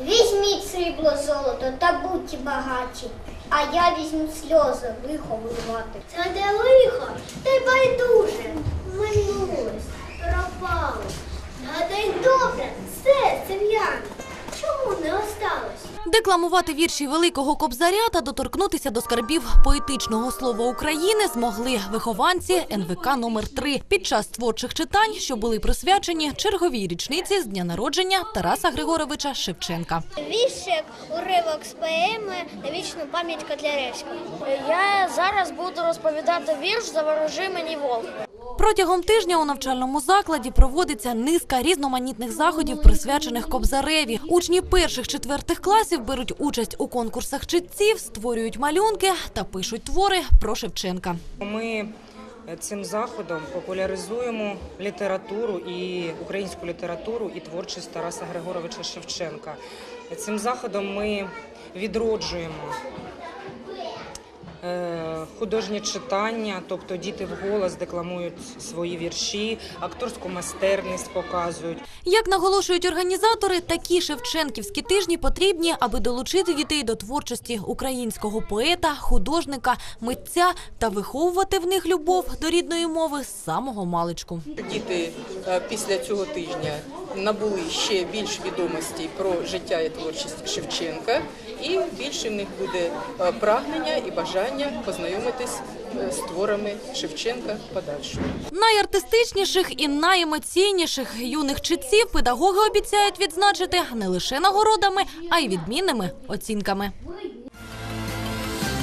Візьміть срібло золото та будьте багаті, а я візьму сльози лихо виливати. Це де лихо, й байдуже. Минулось, Декламувати вірші великого кобзаря та доторкнутися до скарбів поетичного слова України змогли вихованці НВК номер 3 під час творчих читань, що були присвячені черговій річниці з дня народження Тараса Григоровича Шевченка. Віршик, уривок з поеми на вічну пам'ять Котляревського. Я зараз буду розповідати вірш Заворожи мені вовк. Протягом тижня у навчальному закладі проводиться низка різноманітних заходів, присвячених Кобзареві. Учні перших четвертих класів беруть участь у конкурсах читців, створюють малюнки та пишуть твори про Шевченка. Ми цим заходом популяризуємо літературу і українську літературу і творчість Тараса Григоровича Шевченка. Цим заходом ми відроджуємо е, художнє читання, тобто діти вголос декламують свої вірші, акторську майстерність показують. Як наголошують організатори, такі шевченківські тижні потрібні, аби долучити дітей до творчості українського поета, художника, митця та виховувати в них любов до рідної мови з самого маличку. Діти е, після цього тижня набули ще більш відомостей про життя і творчість Шевченка, і більше в них буде е, прагнення і бажання познайомитись е, з творами Шевченка в подальшому. Найартистичніших і найемоційніших юних читців педагоги обіцяють відзначити не лише нагородами, а й відмінними оцінками.